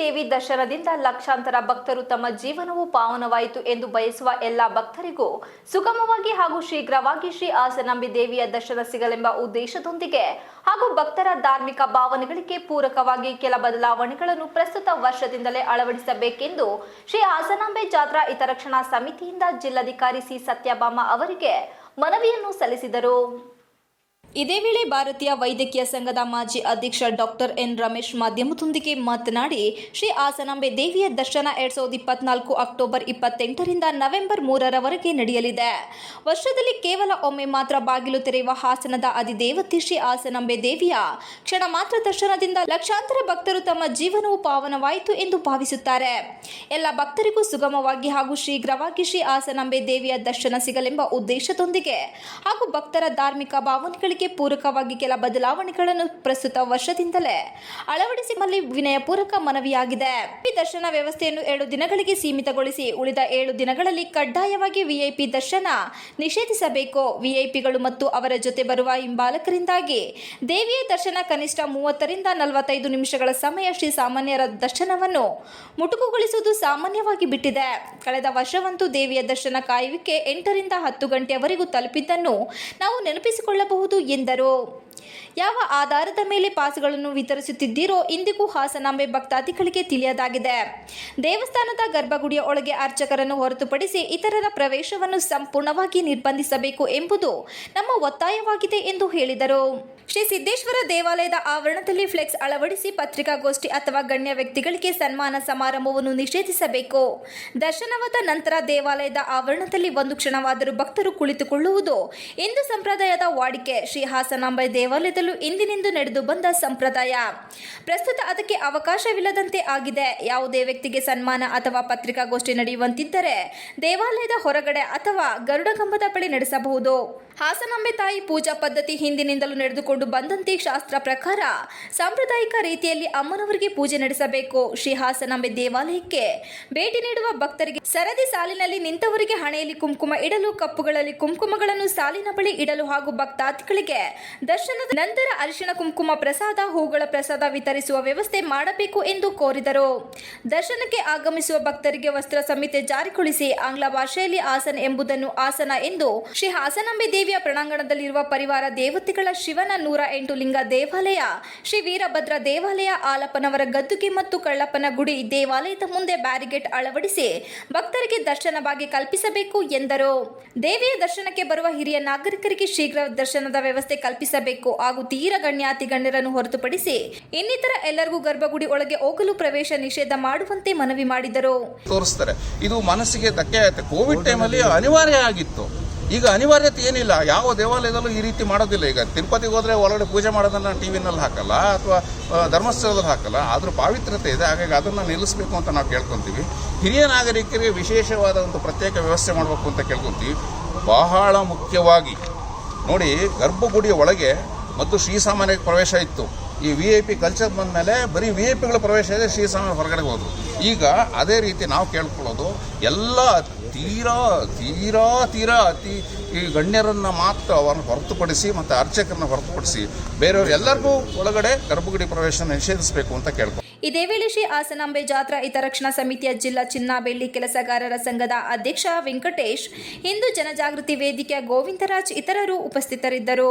ದೇವಿ ದರ್ಶನದಿಂದ ಲಕ್ಷಾಂತರ ಭಕ್ತರು ತಮ್ಮ ಜೀವನವು ಪಾವನವಾಯಿತು ಎಂದು ಬಯಸುವ ಎಲ್ಲ ಭಕ್ತರಿಗೂ ಸುಗಮವಾಗಿ ಹಾಗೂ ಶೀಘ್ರವಾಗಿ ಶ್ರೀ ಆಸನಂಬಿ ದೇವಿಯ ದರ್ಶನ ಸಿಗಲೆಂಬ ಉದ್ದೇಶದೊಂದಿಗೆ ಹಾಗೂ ಭಕ್ತರ ಧಾರ್ಮಿಕ ಭಾವನೆಗಳಿಗೆ ಪೂರಕವಾಗಿ ಕೆಲ ಬದಲಾವಣೆಗಳನ್ನು ಪ್ರಸ್ತುತ ವರ್ಷದಿಂದಲೇ ಅಳವಡಿಸಬೇಕೆಂದು ಶ್ರೀ ಆಸನಾಂಬೆ ಜಾತ್ರಾ ಹಿತರಕ್ಷಣಾ ಸಮಿತಿಯಿಂದ ಜಿಲ್ಲಾಧಿಕಾರಿ ಸಿ ಸತ್ಯಭಾಮ ಅವರಿಗೆ ಮನವಿಯನ್ನು ಸಲ್ಲಿಸಿದರು. ಇದೇ ವೇಳೆ ಭಾರತೀಯ ವೈದ್ಯಕೀಯ ಸಂಘದ ಮಾಜಿ ಅಧ್ಯಕ್ಷ ಡಾಕ್ಟರ್ ಎನ್ ರಮೇಶ್ ಮಾಧ್ಯಮದೊಂದಿಗೆ ಮಾತನಾಡಿ, ಶ್ರೀ ಆಸನಾಂಬೆ ದೇವಿಯ ದರ್ಶನ ಎರಡ್ ಸಾವಿರದ ಇಪ್ಪತ್ನಾಲ್ಕು ಅಕ್ಟೋಬರ್ ಇಪ್ಪತ್ತೆಂಟರಿಂದ ನವೆಂಬರ್ ಮೂರರವರೆಗೆ ನಡೆಯಲಿದೆ. ವರ್ಷದಲ್ಲಿ ಕೇವಲ ಒಮ್ಮೆ ಮಾತ್ರ ಬಾಗಿಲು ತೆರೆಯುವ ಹಾಸನದ ಅಧಿದೇವತೆ ಶ್ರೀ ಆಸನಾಂಬೆ ದೇವಿಯ. ಕ್ಷಣ ಮಾತ್ರ ದರ್ಶನದಿಂದ ಲಕ್ಷಾಂತರ ಭಕ್ತರು ತಮ್ಮ ಜೀವನವು ಪಾವನವಾಯಿತು ಎಂದು ಭಾವಿಸುತ್ತಾರೆ. ಎಲ್ಲ ಭಕ್ತರಿಗೂ ಸುಗಮವಾಗಿ ಹಾಗೂ ಶೀಘ್ರವಾಗಿ ಶ್ರೀ ಆಸನಾಂಬೆ ದೇವಿಯ ದರ್ಶನ ಸಿಗಲೆಂಬ ಉದ್ದೇಶದೊಂದಿಗೆ ಹಾಗೂ ಭಕ್ತರ ಧಾರ್ಮಿಕ ಭಾವನೆಗಳಿಗೆ ಪೂರಕವಾಗಿ ಕೆಲ ಬದಲಾವಣೆಗಳನ್ನು ಪ್ರಸ್ತುತ ವರ್ಷದಿಂದಲೇ ಅಳವಡಿಸಿ ಮಲ್ಲಿ ವಿನಯಪೂರ್ವಕ ಮನವಿಯಾಗಿದೆ. ಪಿ ದರ್ಶನ ವ್ಯವಸ್ಥೆಯನ್ನು ಏಳು ದಿನಗಳಿಗೆ ಸೀಮಿತಗೊಳಿಸಿ ಉಳಿದ ಏಳು ದಿನಗಳಲ್ಲಿ ಕಡ್ಡಾಯವಾಗಿ ವಿಐಪಿ ದರ್ಶನ ನಿಷೇಧಿಸಬೇಕು. ವಿಐಪಿಗಳು ಮತ್ತು ಅವರ ಜೊತೆ ಬರುವ ಹಿಂಬಾಲಕರಿಂದಾಗಿ ದೇವಿಯ ದರ್ಶನ ಕನಿಷ್ಠ ಮೂವತ್ತರಿಂದ ನಲವತ್ತೈದು ನಿಮಿಷಗಳ ಸಮಯ ಶ್ರೀ ಸಾಮಾನ್ಯರ ದರ್ಶನವನ್ನು ಮುಟುಕುಗೊಳಿಸುವುದು ಸಾಮಾನ್ಯವಾಗಿ ಬಿಟ್ಟಿದೆ. ಕಳೆದ ವರ್ಷವಂತೂ ದೇವಿಯ ದರ್ಶನ ಕಾಯುವಿಕೆ ಎಂಟರಿಂದ ಹತ್ತು ಗಂಟೆಯವರೆಗೂ ತಲುಪಿದ್ದನ್ನು ನಾವು ನೆನಪಿಸಿಕೊಳ್ಳಬಹುದು ಎಂದರು. ಯಾವ ಆಧಾರದ ಮೇಲೆ ಪಾಸ್ಗಳನ್ನು ವಿತರಿಸುತ್ತಿದ್ದೀರೋ ಇಂದಿಗೂ ಹಾಸನಾಂಬೆ ಭಕ್ತಾದಿಗಳಿಗೆ ತಿಳಿಯದಾಗಿದೆ. ದೇವಸ್ಥಾನದ ಗರ್ಭಗುಡಿಯ ಒಳಗೆ ಅರ್ಚಕರನ್ನು ಹೊರತುಪಡಿಸಿ ಇತರರ ಪ್ರವೇಶವನ್ನು ಸಂಪೂರ್ಣವಾಗಿ ನಿರ್ಬಂಧಿಸಬೇಕು ಎಂಬುದು ನಮ್ಮ ಒತ್ತಾಯವಾಗಿದೆ ಎಂದು ಹೇಳಿದರು. ಶ್ರೀ ಸಿದ್ದೇಶ್ವರ ದೇವಾಲಯದ ಆವರಣದಲ್ಲಿ ಫ್ಲೆಕ್ಸ್ ಅಳವಡಿಸಿ ಪತ್ರಿಕಾಗೋಷ್ಠಿ ಅಥವಾ ಗಣ್ಯ ವ್ಯಕ್ತಿಗಳಿಗೆ ಸನ್ಮಾನ ಸಮಾರಂಭವನ್ನು ನಿಷೇಧಿಸಬೇಕು. ದರ್ಶನವಾದ ನಂತರ ದೇವಾಲಯದ ಆವರಣದಲ್ಲಿ ಒಂದು ಕ್ಷಣವಾದರೂ ಭಕ್ತರು ಕುಳಿತುಕೊಳ್ಳುವುದು. ಇಂದು ಸಂಪ್ರದಾಯದ ವಾಡಿಕೆ ಶ್ರೀ ಹಾಸನಾಂಬೆ ದೇವಾಲಯದಲ್ಲೂ ಇಂದಿನಿಂದ ನಡೆದು ಬಂದ ಸಂಪ್ರದಾಯ. ಪ್ರಸ್ತುತ ಅದಕ್ಕೆ ಅವಕಾಶವಿಲ್ಲದಂತೆ ಆಗಿದೆ. ಯಾವುದೇ ವ್ಯಕ್ತಿಗೆ ಸನ್ಮಾನ ಅಥವಾ ಪತ್ರಿಕಾಗೋಷ್ಠಿ ನಡೆಯುವಂತಿದ್ದರೆ ದೇವಾಲಯದ ಹೊರಗಡೆ ಅಥವಾ ಗರುಡಗಂಬದ ಬಳಿ ನಡೆಸಬಹುದು. ಹಾಸನಾಂಬೆ ತಾಯಿ ಪೂಜಾ ಪದ್ಧತಿ ಹಿಂದಿನಿಂದಲೂ ನಡೆದುಕೊಂಡು ಬಂದಂತೆ ಶಾಸ್ತ್ರ ಪ್ರಕಾರ ಸಾಂಪ್ರದಾಯಿಕ ರೀತಿಯಲ್ಲಿ ಅಮ್ಮನವರಿಗೆ ಪೂಜೆ ನಡೆಸಬೇಕು. ಶ್ರೀ ಹಾಸನಾಂಬೆ ದೇವಾಲಯಕ್ಕೆ ಭೇಟಿ ನೀಡುವ ಭಕ್ತರಿಗೆ ಸರದಿ ಸಾಲಿನಲ್ಲಿ ನಿಂತವರಿಗೆ ಹಣೆಯಲ್ಲಿ ಕುಂಕುಮ ಇಡಲು, ಕಪ್ಪುಗಳಲ್ಲಿ ಕುಂಕುಮಗಳನ್ನು ಸಾಲಿನ ಬಳಿ ಇಡಲು ಹಾಗೂ ಭಕ್ತಾದಿಗಳಿಗೆ ದರ್ಶನದ ನಂತರ ಅರಿಶಿಣ ಕುಂಕುಮ ಪ್ರಸಾದ, ಹೂಗಳ ಪ್ರಸಾದ ವಿತರಿಸುವ ವ್ಯವಸ್ಥೆ ಮಾಡಬೇಕು ಎಂದು ಕೋರಿದರು. ದರ್ಶನಕ್ಕೆ ಆಗಮಿಸುವ ಭಕ್ತರಿಗೆ ವಸ್ತ್ರ ಸಂಹಿತೆ ಜಾರಿಗೊಳಿಸಿ ಆಂಗ್ಲ ಭಾಷೆಯಲ್ಲಿ ಆಸನ ಎಂಬುದನ್ನು ಆಸನ ಎಂದು ಶ್ರೀ ಹಾಸನಾಂಬೆ ದೇವಿಯ ಪ್ರಣಾಂಗಣದಲ್ಲಿರುವ ಪರಿವಾರ ದೇವತೆಗಳ ಶಿವನ ನೂರ ಎಂಟು ಲಿಂಗ ದೇವಾಲಯ, ಶ್ರೀ ವೀರಭದ್ರ ದೇವಾಲಯ ಆಲಪ್ಪನವರ ಗದ್ದುಗೆ ಮತ್ತು ಕಳ್ಳಪ್ಪನ ಗುಡಿ ದೇವಾಲಯದ ಮುಂದೆ ಬ್ಯಾರಿಗೇಟ್ ಅಳವಡಿಸಿ ಭಕ್ತರಿಗೆ ದರ್ಶನ ಭಾಗ್ಯ ಕಲ್ಪಿಸಬೇಕು ಎಂದರು. ದೇವಿಯ ದರ್ಶನಕ್ಕೆ ಬರುವ ಹಿರಿಯ ನಾಗರಿಕರಿಗೆ ಶೀಘ್ರ ದರ್ಶನದ ವ್ಯವಸ್ಥೆ ಕಲ್ಪಿಸಬೇಕು. ಹಾಗೂ ತೀರ ಗಣ್ಯಾತಿ ಗಣ್ಯರನ್ನು ಹೊರತುಪಡಿಸಿ ಇನ್ನಿತರ ಎಲ್ಲರಿಗೂ ಗರ್ಭಗುಡಿ ಒಳಗೆ ಹೋಗಲು ಪ್ರವೇಶ ನಿಷೇಧ ಮಾಡುವಂತೆ ಮನವಿ ಮಾಡಿದರು. ತೋರಿಸ್ತಾರೆ. ಇದು ಮನಸ್ಸಿಗೆ ಧಕ್ಕೆ ಆಯ್ತು. ಕೋವಿಡ್ ಟೈಮಲ್ಲಿ ಅನಿವಾರ್ಯ ಆಗಿತ್ತು. ಈಗ ಅನಿವಾರ್ಯತೆ ಏನಿಲ್ಲ. ಯಾವ ದೇವಾಲಯದಲ್ಲೂ ಈ ರೀತಿ ಮಾಡೋದಿಲ್ಲ. ಈಗ ತಿರುಪತಿಗೆ ಹೋದ್ರೆ ಒಳಗಡೆ ಪೂಜೆ ಮಾಡೋದನ್ನ ಟಿ ವಿನಲ್ಲಿ ಹಾಕಲ್ಲ ಅಥವಾ ಧರ್ಮಸ್ಥಳದಲ್ಲಿ ಹಾಕಲ್ಲ. ಆದರೂ ಪಾವಿತ್ರತೆ ಇದೆ. ಹಾಗಾಗಿ ಅದನ್ನು ನಿಲ್ಲಿಸಬೇಕು ಅಂತ ನಾವು ಕೇಳ್ಕೊತೀವಿ. ಹಿರಿಯ ನಾಗರಿಕರಿಗೆ ವಿಶೇಷವಾದ ಒಂದು ಪ್ರತ್ಯೇಕ ವ್ಯವಸ್ಥೆ ಮಾಡಬೇಕು ಅಂತ ಕೇಳ್ಕೊತೀವಿ. ಬಹಳ ಮುಖ್ಯವಾಗಿ ನೋಡಿ, ಗರ್ಭಗುಡಿಯ ಒಳಗೆ ಮತ್ತು ಶ್ರೀಸಾಮಾನ್ಯ ಪ್ರವೇಶ ಇತ್ತು. ಈ ವಿ ಐ ಪಿ ಕಲ್ಚರ್ ಬಂದಮೇಲೆ ಬರೀ ವಿ ಐ ಪಿಗಳ ಪ್ರವೇಶ ಇದೆ ಶ್ರೀಸಾಮಾನ್ಯ ಹೊರಗಡೆ ಹೋದರು. ಈಗ ಅದೇ ರೀತಿ ನಾವು ಕೇಳ್ಕೊಳ್ಳೋದು, ಎಲ್ಲ ತೀರಾ ತೀರಾ ತೀರಾ ಅತಿ ಈ ಗಣ್ಯರನ್ನು ಮಾತ್ರ ಅವರನ್ನು ಹೊರತುಪಡಿಸಿ ಮತ್ತು ಅರ್ಚಕರನ್ನು ಹೊರತುಪಡಿಸಿ ಬೇರೆಯವರು ಎಲ್ಲರಿಗೂ ಒಳಗಡೆ ಗರ್ಭಗುಡಿ ಪ್ರವೇಶ ನಿಷೇಧಿಸಬೇಕು ಅಂತ ಕೇಳ್ಕೊ ಇದೇ ವೇಳೆ ಶ್ರೀ ಹಾಸನಾಂಬೆ ಜಾತ್ರಾ ಹಿತರಕ್ಷಣಾ ಸಮಿತಿಯ ಜಿಲ್ಲಾ ಚಿನ್ನಾಬೆಳ್ಳಿ ಕೆಲಸಗಾರರ ಸಂಘದ ಅಧ್ಯಕ್ಷ ವೆಂಕಟೇಶ್, ಹಿಂದೂ ಜನಜಾಗೃತಿ ವೇದಿಕೆಯ ಗೋವಿಂದರಾಜ್ ಇತರರು ಉಪಸ್ಥಿತರಿದ್ದರು.